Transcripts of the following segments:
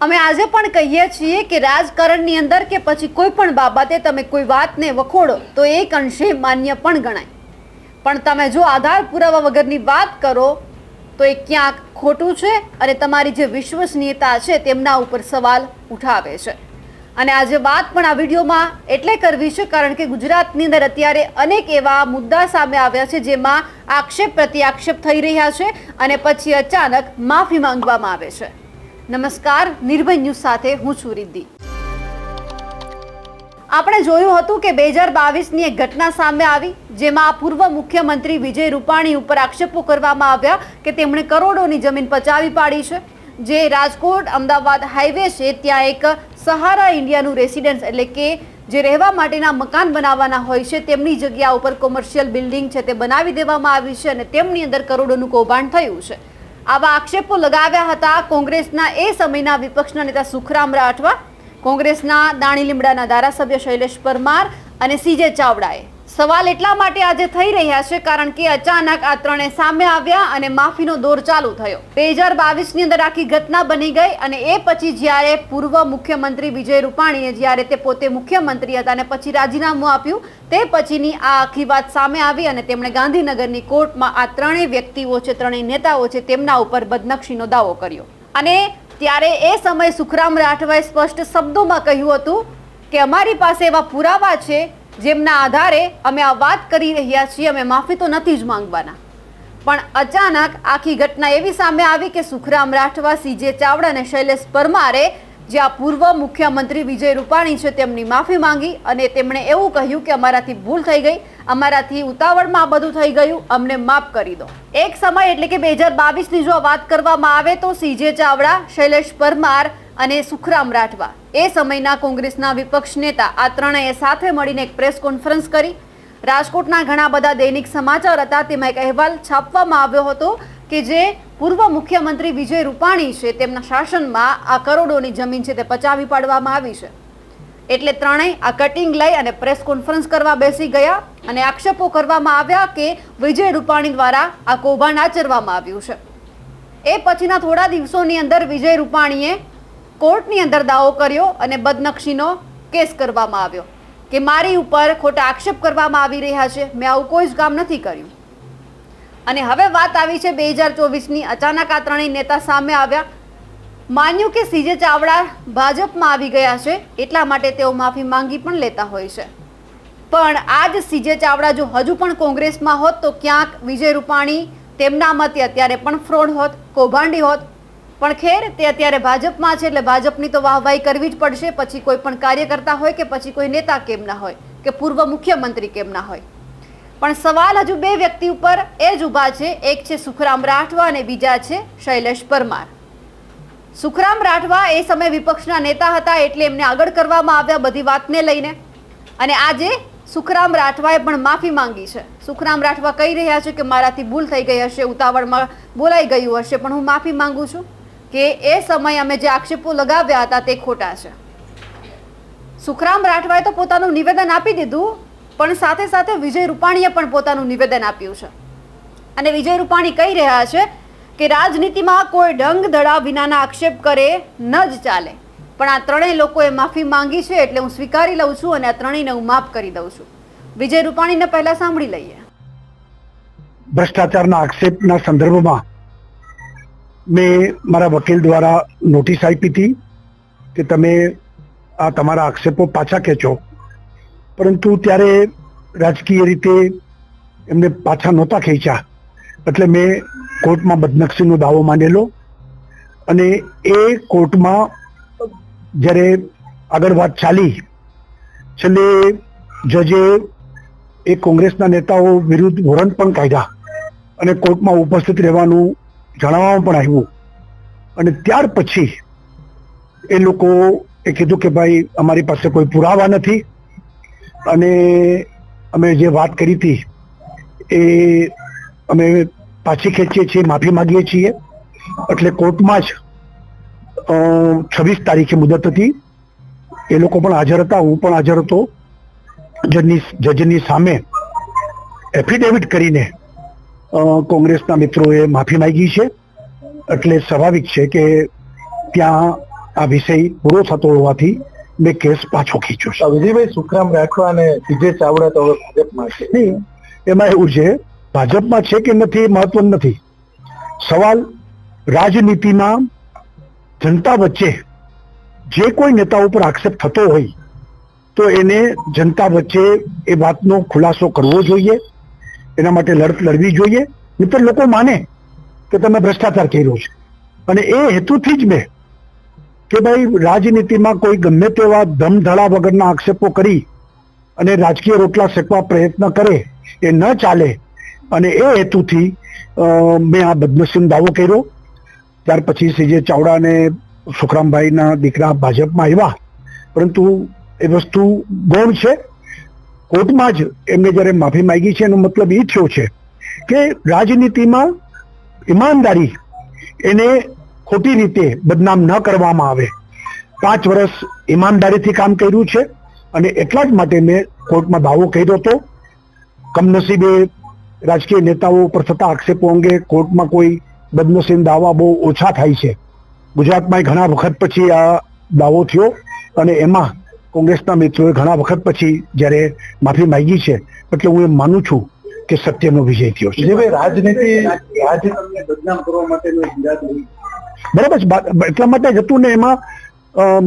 અમે આજે પણ કહીએ છીએ કે રાજકારણની અંદર કે પછી કોઈ પણ બાબતે તમે કોઈ વાતને વખોડો, તો એક અંશે માન્ય પણ ગણાય. પણ તમે જો આધાર પુરાવા વગરની વાત કરો, તો એ ક્યાંક ખોટું છે અને તમારી જે વિશ્વસનીયતા છે તેમના ઉપર સવાલ ઉઠાવે છે. અને આજે વાત પણ આ વિડીયોમાં એટલે કરવી છે કારણ કે ગુજરાતની અંદર અત્યારે અનેક એવા મુદ્દા સામે આવ્યા છે જેમાં આક્ષેપ પ્રત્યાક્ષેપ થઈ રહ્યા છે અને પછી અચાનક માફી માંગવામાં આવે છે. નમસ્કાર, નિર્ભય ન્યૂઝ સાથે હું છું રિદ્ધિ. આપણે જોયું હતું કે બે હજાર બાવીસની એક ઘટના સામે આવી, જેમાં પૂર્વ મુખ્યમંત્રી વિજય રૂપાણી ઉપર આક્ષેપો કરવામાં આવ્યા કે તેમણે કરોડોની જમીન પચાવી પાડી છે. જે રાજકોટ, અમદાવાદ હાઈવે છે, ત્યાં એક સહારા ઇન્ડિયાનું રેસિડેન્સ એટલે કે જે રહેવા માટેના મકાન બનાવવાના હોય છે, તેમની જગ્યા ઉપર કોમર્શિયલ બિલ્ડિંગ છે તે બનાવી દેવામાં આવી છે અને તેમની અંદર કરોડોનું કૌભાંડ થયું છે. આવા આક્ષેપો લગાવ્યા હતા કોંગ્રેસના એ સમયના વિપક્ષના નેતા સુખરામ રાઠવા, કોંગ્રેસના દાણી લીમડાના ધારાસભ્ય શૈલેષ પરમાર અને સીજે ચાવડાએ. સવાલ એટલા માટે આજે થઈ રહ્યા છે કારણ કે અચાનક આ ત્રણે સામે આવ્યા અને માફીનો દોર ચાલુ થયો. બે હજાર બાવીસની અંદર આખી ઘટના બની ગઈ અને એ પછી જ્યારે પૂર્વ મુખ્યમંત્રી વિજય રૂપાણીએ જ્યારે તે પોતે મુખ્યમંત્રી હતા અને પછી રાજીનામું આપ્યું, તે પછીની આ આખી વાત સામે આવી અને તેમણે ગાંધીનગરની કોર્ટમાં આ ત્રણેય વ્યક્તિઓ છે, ત્રણેય નેતાઓ છે, તેમના ઉપર બદનક્ષીનો દાવો કર્યો. અને ત્યારે એ સમયે સુખરામ રાઠવાએ સ્પષ્ટ શબ્દોમાં કહ્યું હતું કે અમારી પાસે એવા પુરાવા છે જેમના આધારે અમે આ વાત કરી રહ્યા છીએ, અમે માફી તો નથી જ માંગવાના. પણ અચાનક આખી ઘટના એવી સામે આવી કે સુખરામ રાઠવા સીજે ચાવડા અને શૈલેષ પરમારે, જે આ પૂર્વ મુખ્યમંત્રી વિજય રૂપાણી છે, તેમની માફી માંગી અને તેમણે એવું કહ્યું કે અમારાથી ભૂલ થઈ ગઈ, અમારાથી ઉતાવળમાં આ બધું થઈ ગયું, અમને માફ કરી દો. એક સમય એટલે કે બે હજાર બાવીસની જો વાત કરવામાં આવે તો સીજે ચાવડા, શૈલેષ પરમાર અને સુખરામ રાઠવા. એ સમયના કોંગ્રેસના વિપક્ષ નેતા આ ત્રણેય સાથે મળીને એક પ્રેસ કોન્ફરન્સ કરી. રાજકોટના ઘણા બધા દૈનિક સમાચાર હતા. તેમાં એક અહેવાલ છાપવામાં આવ્યો હતો કે જે પૂર્વ મુખ્યમંત્રી વિજય રૂપાણી છે, તેમના શાસનમાં આ કરોડોની જમીન છે તે પચાવી પાડવામાં આવી છે. એટલે ત્રણેય આ કટિંગ લઈ અને પ્રેસ કોન્ફરન્સ કરવા બેસી ગયા અને આક્ષેપો કરવામાં આવ્યા કે વિજય રૂપાણી દ્વારા આ કૌભાંડ આચરવામાં આવ્યું છે. એ પછીના થોડા દિવસોની અંદર વિજય રૂપાણીએ કોર્ટની અંદર દાવો કર્યો અને બદનક્ષીનો કેસ કરવામાં આવ્યો કે મારી ઉપર ખોટા આક્ષેપ કરવામાં આવી રહ્યા છે. મેં આવું કોઈ જ કામ નથી કર્યું. અને હવે વાત આવી છે બે હજાર ચોવીસની. અચાનક આ ત્રણેય નેતા સામે આવ્યા. માન્યું કે સીજે ચાવડા ભાજપમાં આવી ગયા છે, એટલા માટે તેઓ માફી માંગી પણ લેતા હોય છે. પણ આજ સીજે ચાવડા જો હજુ પણ કોંગ્રેસમાં હોત તો ક્યાંક વિજય રૂપાણી તેમના મતે અત્યારે પણ ફ્રોડ હોત, કૌભાંડી હોત પણ ખેર, તે અત્યારે ભાજપમાં છે એટલે ભાજપની તો વાહવાહી કરવી જ પડશે. પછી કોઈ પણ કાર્યકર્તા હોય કે પછી કોઈ નેતા કેમ ના હોય, કે પૂર્વ મુખ્યમંત્રી કેમ ના હોય. પણ સવાલ હજુ બે વ્યક્તિ ઉપર એ જ ઊભા છે. એક છે સુખરામ રાઠવા અને બીજા છે શૈલેષ પરમાર. સુખરામ રાઠવા એ સમયે વિપક્ષના નેતા હતા એટલે એમને આગળ કરવામાં આવ્યા બધી વાતને લઈને. અને આજે સુખરામ રાઠવાએ પણ માફી માંગી છે. સુખરામ રાઠવા કહી રહ્યા છે કે મારાથી ભૂલ થઈ ગઈ હશે, ઉતાવળમાં બોલાઈ ગયું હશે, પણ હું માફી માંગુ છું. કે એ સમયે અમે જે આક્ષેપો લગાવ્યા હતા તે ખોટા છે. સુખરામ રાઠવાએ તો પોતાનું નિવેદન આપી દીધું, પણ સાથે સાથે વિજય રૂપાણીએ પણ પોતાનું નિવેદન આપ્યું છે. અને વિજય રૂપાણી કહી રહ્યા છે કે રાજનીતિમાં કોઈ ડંગ ધડા વિનાના આક્ષેપ કરે ન જ ચાલે. પણ આ ત્રણેય લોકોએ માફી માંગી છે એટલે હું સ્વીકારી લઉં છું અને આ ત્રણેયને હું માફ કરી દઉં છું. વિજય રૂપાણીને પહેલા સાંભળી લઈએ. ભ્રષ્ટાચારના આક્ષેપના સંદર્ભમાં મેં મારા વકીલ દ્વારા નોટિસ આપી હતી કે તમે આ તમારા આક્ષેપો પાછા ખેંચો. પરંતુ ત્યારે રાજકીય રીતે એમને પાછા નહોતા ખેંચ્યા. એટલે મેં કોર્ટમાં બદનક્ષીનો દાવો માંડેલો અને એ કોર્ટમાં જ્યારે આગળ વાત ચાલી, છેલ્લે જજે એ કોંગ્રેસના નેતાઓ વિરુદ્ધ વોરંટ પણ કાઢ્યા અને કોર્ટમાં ઉપસ્થિત રહેવાનું જણાવવામાં પણ આવ્યું. અને ત્યાર પછી એ લોકો એ કીધું કે ભાઈ, અમારી પાસે કોઈ પુરાવા નથી. અને અમે જે વાત કરી હતી, એ અમે પાછી ખેંચીએ છીએ, માફી માંગીએ છીએ. એટલે કોર્ટમાં જ છવ્વીસ તારીખે મુદત હતી. એ લોકો પણ હાજર હતા, હું પણ હાજર હતો. જજની જજની સામે એફિડેવિટ કરીને કોંગ્રેસના મિત્રોએ માફી માંગી છે. એટલે સ્વાભાવિક છે કે ત્યાં આ વિષય પૂરો થતો હોવાથી મેં કેસ પાછો ખેંચ્યો છે. વિજયભાઈ સુખરામ રાઠવા અને વિજય ચાવડા તો ભાજપમાં છે. નહીં એમાં એવું છે ભાજપમાં છે કે નથી એ મહત્વ નથી. સવાલ રાજનીતિમાં જનતા વચ્ચે જે કોઈ નેતા ઉપર આક્ષેપ થતો હોય તો એને જનતા વચ્ચે એ વાતનો ખુલાસો કરવો જોઈએ. એના માટે લડત લડવી જોઈએ, નહીતર લોકો માને કે તમે ભ્રષ્ટાચાર કર્યો છે. અને એ હેતુથી જ મેં કે ભાઈ, રાજનીતિમાં કોઈ ગમે તેવા ધમધડા વગરના આક્ષેપો કરી અને રાજકીય રોટલા શેકવા પ્રયત્ન કરે, એ ન ચાલે. અને એ હેતુથી મેં આ બદનસીમ દાવો કર્યો. ત્યાર પછી સીજે ચાવડા અને સુખરામભાઈના દીકરા ભાજપમાં આવ્યા. પરંતુ એ વસ્તુ ગૌણ છે. કોર્ટમાં જ એમને જ્યારે માફી માંગી છે, એનો મતલબ એ થયો છે કે રાજનીતિમાં ઈમાનદારી એને ખોટી રીતે બદનામ ન કરવામાં આવે. પાંચ વર્ષ ઈમાનદારીથી કામ કર્યું છે અને એટલા જ માટે મેં કોર્ટમાં દાવો કર્યો હતો. કમનસીબે રાજકીય નેતાઓ ઉપર થતા આક્ષેપો અંગે કોર્ટમાં કોઈ બદનસીબ દાવા બહુ ઓછા થાય છે. ગુજરાતમાં ઘણા વખત પછી આ દાવો થયો અને એમાં કોંગ્રેસના મિત્રોએ ઘણા વખત પછી જ્યારે માફી માંગી છે એટલે હું એમ માનું છું કે સત્યનો વિજય થયો છે. રાજનીતિ રાજનીતિને બદનામ કરવા માટેનો એક ઈરાદો હોય. બરાબર છે. એટલા માટે જ હતું ને એમાં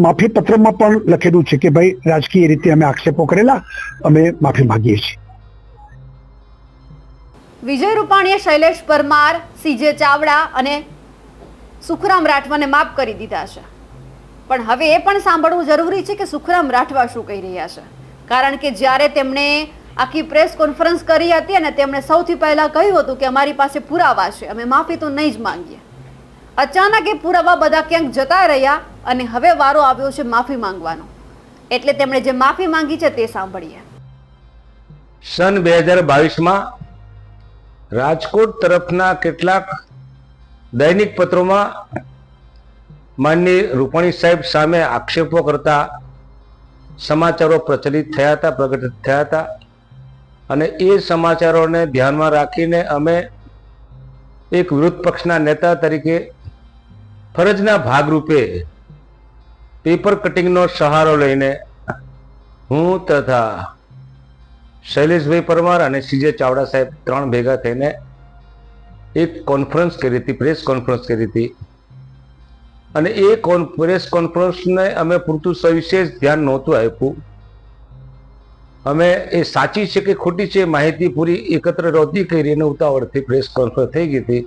માફી પત્રમાં પણ લખેલું છે કે ભાઈ રાજકીય રીતે અમે આક્ષેપો કરેલા અમે માફી માંગીએ છીએ. વિજય રૂપાણીએ શૈલેષ પરમાર સીજે ચાવડા અને સુખરામ રાઠવાને માફ કરી દીધા છે. પણ હવે એ પણ સાંભળવું જરૂરી છે કે સુખરામ રાઠવા શું કહી રહ્યા છે? કારણ કે જ્યારે તેમણે આખી પ્રેસ કોન્ફરન્સ કરી હતી અને તેમણે સૌથી પહેલા કહ્યું હતું કે અમારી પાસે પુરાવા છે, અમે માફી તો નહીં જ માંગીએ. અચાનક એ પુરાવા બધા ક્યાંક જતા રહ્યા અને હવે વારો આવ્યો છે માફી માંગવાનો. એટલે તેમણે જે માફી માંગી છે તે સાંભળીએ. સન બે હજાર બાવીસમાં રાજકોટ તરફના કેટલાક દૈનિક પત્રોમાં માનની રૂપાણી સાહેબ સામે આક્ષેપો કરતા સમાચારો પ્રચલિત થયા હતા, પ્રગટ થયા હતા. અને એ સમાચારોને ધ્યાનમાં રાખીને અમે એક વિરોધ પક્ષના નેતા તરીકે ફરજના ભાગરૂપે પેપર કટિંગનો સહારો લઈને હું તથા શૈલેષભાઈ પરમાર અને સીજે ચાવડા સાહેબ ત્રણ ભેગા થઈને એક કોન્ફરન્સ કરી હતી પ્રેસ કોન્ફરન્સ કરી હતી. અને એ કોન પ્રેસ કોન્ફરન્સને અમે પૂરતું સવિશેષ ધ્યાન નહોતું આપ્યું. અમે એ સાચી છે કે ખોટી છે માહિતી પૂરી એકત્ર નહોતી કરી અને ઉતાવળથી પ્રેસ કોન્ફરન્સ થઈ ગઈ હતી.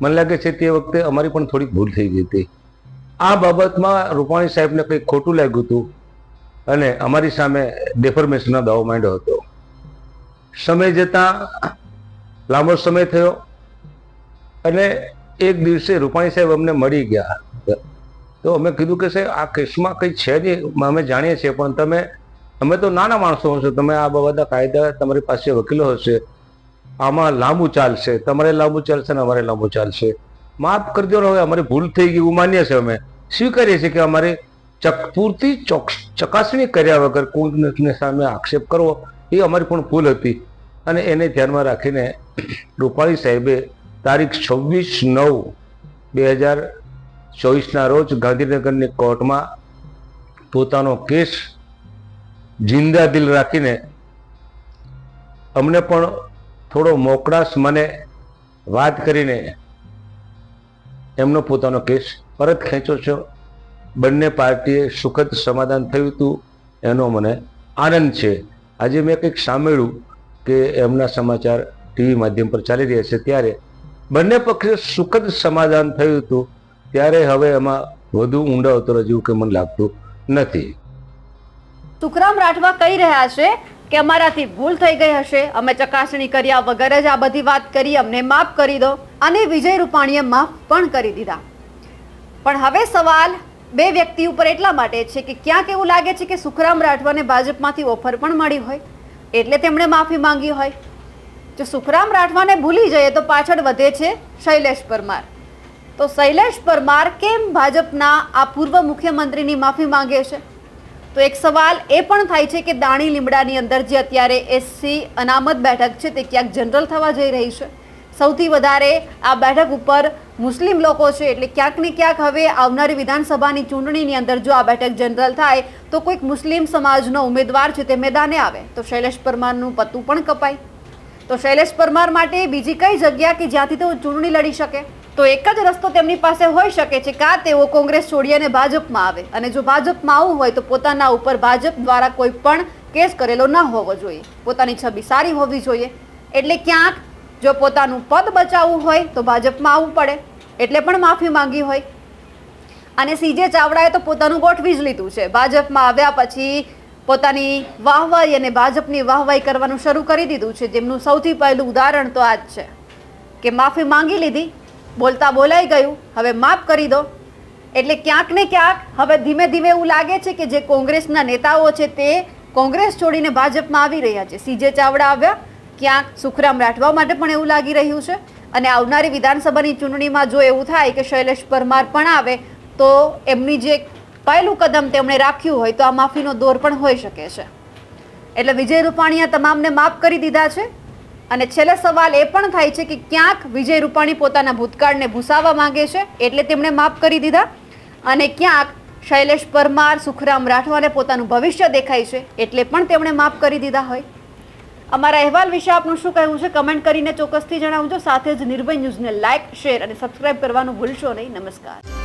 મને લાગે છે તે વખતે અમારી પણ થોડી ભૂલ થઈ ગઈ હતી. આ બાબતમાં રૂપાણી સાહેબને કંઈક ખોટું લાગ્યું હતું અને અમારી સામે ડેફોર્મેશનનો દાવો માંડ્યો હતો. સમય જતાં લાંબો સમય થયો અને એક દિવસે રૂપાણી સાહેબ અમને મળી ગયા. તો અમે કીધું કે સાહેબ, આ કેસમાં કંઈ છે નહીં અમે જાણીએ છીએ, પણ તમે, અમે તો નાના માણસો હશો, તમે આ બધા કાયદા, તમારી પાસે વકીલો હશે, આમાં લાંબુ ચાલશે, તમારે લાંબુ ચાલશે ને અમારે લાંબુ ચાલશે. માફ કરજો, હવે અમારી ભૂલ થઈ ગઈ, એવું માનીએ છીએ અમે. સ્વીકારીએ છીએ કે અમારે ચક, પૂરતી ચોક- ચકાસણી કર્યા વગર કોઈને સામે આક્ષેપ કરવો, એ અમારી પણ ભૂલ હતી. અને એને ધ્યાનમાં રાખીને રૂપાણી સાહેબે તારીખ છવ્વીસ નવ બે હજાર ચોવીસના રોજ ગાંધીનગરની કોર્ટમાં પોતાનો કેસ જિંદા દિલ રાખીને અમને પણ થોડો મોકળાશ મને વાત કરીને એમનો પોતાનો કેસ પરત ખેંચ્યો છો. બંને પાર્ટીએ સુખદ સમાધાન થયું હતું, એનો મને આનંદ છે. આજે મેં કંઈક સાંભળ્યું કે એમના સમાચાર ટીવી માધ્યમ પર ચાલી રહ્યા છે. ત્યારે બંને પક્ષે સુખદ સમાધાન થયું હતું. ત્યારે હવે એમાં વધુ ઊંડા ઉતરવા જેવું કે મને લાગતું નથી. તુકરામ રાઠવા કહી રહ્યા છે કે અમારાથી ભૂલ થઈ ગઈ હશે. અમે ચકાસણી કર્યા વગર જ આ બધી વાત કરી. અમને માફ કરી દો. અને વિજય રૂપાણીએ માફ પણ કરી દીધા. પણ હવે સવાલ બે વ્યક્તિ ઉપર એટલા માટે છે કે ક્યાંક એવું લાગે છે કે સુખરામ રાઠવાને ભાજપમાંથી ઓફર પણ મળી હોય. એટલે તેમણે માફી માંગી હોય. જો સુખરામ રાઠવાને ભૂલી જઈએ તો પાછળ વધે છે શૈલેષ પરમાર. તો શૈલેષ પરમાર કેમ ભાજપના આ પૂર્વ મુખ્યમંત્રીની માફી માંગે છે? તો એક સવાલ એ પણ થાય છે કે દાણી લીમડાની અંદર જે અત્યારે એસસી અનામત બેઠક છે તે ક્યાંક જનરલ થવા જઈ રહી છે? સૌથી વધારે આ બેઠક ઉપર મુસ્લિમ લોકો છે એટલે ક્યાંક ને ક્યાંક હવે આવનારી વિધાનસભાની ચૂંટણીની અંદર જો આ બેઠક જનરલ થાય તો કોઈક મુસ્લિમ સમાજનો ઉમેદવાર છે તે મેદાને આવે. તો શૈલેષ પરમારનું પત્તું પણ કપાય. તો શૈલેષ પરમાર માટે બીજી કઈ જગ્યા કે જ્યાંથી તેઓ ચૂંટણી લડી શકે? તો એક જ રસ્તો તેમની પાસે હોઈ શકે છે કાં તેઓ કોંગ્રેસ છોડી અને ભાજપમાં આવે. અને જો ભાજપમાં આવવું હોય તો પોતાના ઉપર ભાજપ દ્વારા કોઈ પણ કેસ કરેલો ન હોવો જોઈએ. પોતાની છબી સારી હોવી જોઈએ. એટલે ક્યાંક જો પોતાનું પદ બચાવવું હોય તો ભાજપમાં આવવું પડે. એટલે પણ માફી માંગી હોય. અને સીજે ચાવડાએ તો પોતાનું ગોઠવી જ લીધું છે. ભાજપમાં આવ્યા પછી પોતાની વાહવાઈ અને ભાજપની વાહવાઈ કરવાનું શરૂ કરી દીધું છે. જેમનું સૌથી પહેલું ઉદાહરણ તો આ જ છે. કે માફી માંગી લીધી. બોલતા બોલાઈ ગયું. હવે માફ કરી દો. એટલે ક્યાંક ને ક્યાંક હવે ધીમે ધીમે એવું લાગે છે કે જે કોંગ્રેસના નેતાઓ છે તે કોંગ્રેસ છોડીને ભાજપમાં આવી રહ્યા છે. સીજે ચાવડા આવ્યા, ક્યાંક સુખરામ રાઠવા માટે પણ એવું લાગી રહ્યું છે. અને આવનારી વિધાનસભાની ચૂંટણીમાં જો એવું થાય કે શૈલેષ પરમાર પણ આવે, તો એમની જે પહેલું કદમ તેમણે રાખ્યું હોય તો આ માફીનો દોર પણ હોઈ શકે છે. એટલે વિજય રૂપાણીએ તમામને માફ કરી દીધા છે. અને છેલ્લે સવાલ એ પણ થાય છે કે ક્યાંક વિજય રૂપાણી પોતાના ભૂતકાળને ભૂસાવવા માંગે છે? એટલે તેમણે માફ કરી દીધા. અને ક્યાંક શૈલેષ પરમાર, સુખરામ રાઠવાને પોતાનું ભવિષ્ય દેખાય છે, એટલે પણ તેમણે માફ કરી દીધા હોય. અમારા અહેવાલ વિશે આપનું શું કહેવું છે? કમેન્ટ કરીને ચોક્કસથી જણાવજો. સાથે જ નિર્ભય ન્યૂઝને લાઇક, શેર અને સબસ્ક્રાઇબ કરવાનું ભૂલશો નહીં. નમસ્કાર.